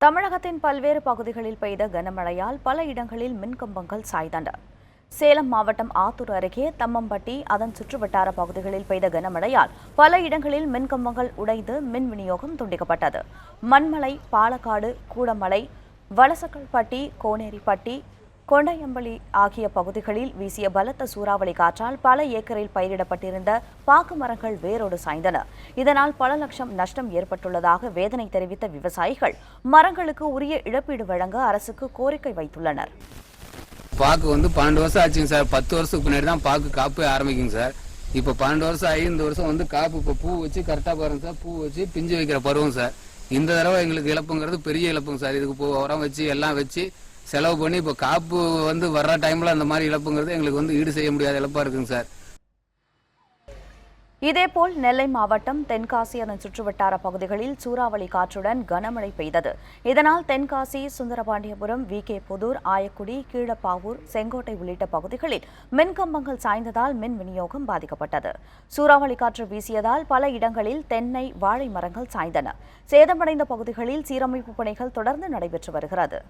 தமிழகத்தின் பல்வேறு பகுதிகளில் பெய்த கனமழையால் பல இடங்களில் மின்கம்பங்கள் சாய்ந்தன. சேலம் மாவட்டம் ஆத்தூர் அருகே தம்மம்பட்டி அதன் சுற்றுவட்டார பகுதிகளில் பெய்த கனமழையால் பல இடங்களில் மின்கம்பங்கள் உடைந்து மின் விநியோகம் துண்டிக்கப்பட்டது. மண்மலை பாலக்காடு கூடமலை வலசக்கல்பட்டி கோனேரிப்பட்டி கொண்டையம்பளி ஆகிய பகுதிகளில் வீசிய பலத்த சூறாவளி காற்றால் பல ஏக்கரில் பயிரிடப்பட்டிருந்த பாக்கு மரங்கள் வேரோடு சாய்ந்தன. இதனால் பல லட்சம் நஷ்டம் ஏற்பட்டுள்ளதாக வேதனை தெரிவித்த விவசாயிகள் மரங்களுக்கு உரிய இழப்பீடு வழங்க அரசுக்கு கோரிக்கை வைத்துள்ளனர். பாக்கு வந்து பன்னெண்டு வருஷம் ஆச்சுங்க சார். பத்து வருஷத்துக்கு முன்னாடி தான் பாக்கு காப்பு ஆரம்பிக்குங்க சார். இப்போ பன்னெண்டு வருஷம் ஆகி இந்த வருஷம் வந்து காப்பு இப்போ பூ வச்சு கரெக்டாக பாருங்க சார். பூ வச்சு பிஞ்சு வைக்கிற பருவம் சார். இந்த தடவை எங்களுக்கு இழப்புங்கிறது பெரிய இழப்புங்க சார். இதுக்கு பூ உரம் வச்சு எல்லாம் வச்சு செலவு பண்ணி இப்போ காப்பு வந்து வர்ற டைமில் அந்த மாதிரி இழப்புங்கிறது எங்களுக்கு வந்து ஈடு செய்ய முடியாத இழப்பாக இருக்குங்க சார். இதேபோல் நெல்லை மாவட்டம் தென்காசி அதன் சுற்றுவட்டார பகுதிகளில் சூறாவளி காற்றுடன் கனமழை பெய்தது. இதனால் தென்காசி சுந்தரபாண்டியபுரம் வி கே புதூர் ஆயக்குடி கீழப்பாவூர் செங்கோட்டை உள்ளிட்ட பகுதிகளில் மின்கம்பங்கள் சாய்ந்ததால் மின் விநியோகம் பாதிக்கப்பட்டது. சூறாவளி காற்று வீசியதால் பல இடங்களில் தென்னை வாழை மரங்கள் சாய்ந்தன. சேதமடைந்த பகுதிகளில் சீரமைப்பு பணிகள் தொடர்ந்து நடைபெற்று வருகிறது.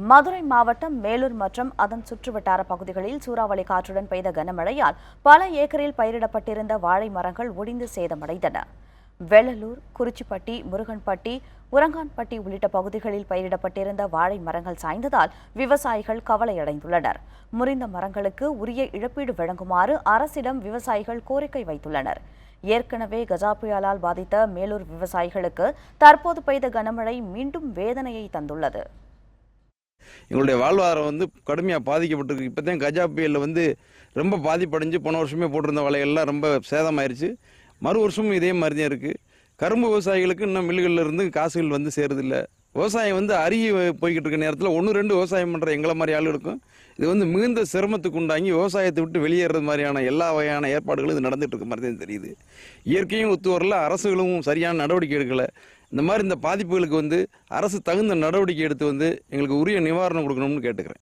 மதுரை மாவட்டம் மேலூர் மற்றும் அதன் சுற்றுவட்டார பகுதிகளில் சூறாவளி காற்றுடன் பெய்த கனமழையால் பல ஏக்கரில் பயிரிடப்பட்டிருந்த வாழை மரங்கள் ஒடிந்து சேதமடைந்தன. வெள்ளலூர் குறிச்சிப்பட்டி முருகன்பட்டி உரங்கான்பட்டி உள்ளிட்ட பகுதிகளில் பயிரிடப்பட்டிருந்த வாழை மரங்கள் சாய்ந்ததால் விவசாயிகள் கவலையடைந்துள்ளனர். முறிந்த மரங்களுக்கு உரிய இழப்பீடு வழங்குமாறு அரசிடம் விவசாயிகள் கோரிக்கை வைத்துள்ளனர். ஏற்கனவே கஜா புயலால் பாதித்த மேலூர் விவசாயிகளுக்கு தற்போது பெய்த கனமழை மீண்டும் வேதனையை தந்துள்ளது. எங்களுடைய வாழ்வாதாரம் வந்து கடுமையாக பாதிக்கப்பட்டிருக்கு. இப்போ தான் கஜா புயலில் வந்து ரொம்ப பாதிப்படைஞ்சு போன வருஷமே போட்டிருந்த வலையெல்லாம் ரொம்ப சேதமாயிருச்சு. மறு வருஷமும் இதே மாதிரி தான் இருக்குது கரும்பு விவசாயிகளுக்கு இன்னும் மில்லுகளில் இருந்து காசுகள் வந்து சேருதில்ல. விவசாயம் வந்து அருகி போய்கிட்டு இருக்க நேரத்தில் ஒன்று ரெண்டு விவசாயம் பண்ணுற எங்களை மாதிரி ஆளுகளுக்கும் இது வந்து மிகுந்த சிரமத்துக்கு உண்டாங்கி விவசாயத்தை விட்டு வெளியேறது மாதிரியான எல்லா வகையான ஏற்பாடுகளும் இது நடந்துட்டு இருக்க மாதிரி தான் தெரியுது. இயற்கையும் ஒத்து வரல அரசுகளும் சரியான நடவடிக்கை எடுக்கலை. இந்த மாதிரி இந்த பாதிப்புகளுக்கு வந்து அரசு தகுந்த நடவடிக்கை எடுத்து வந்து எங்களுக்கு உரிய நிவாரணம் கொடுக்கணும்னு கேட்டுக்கிறேன்.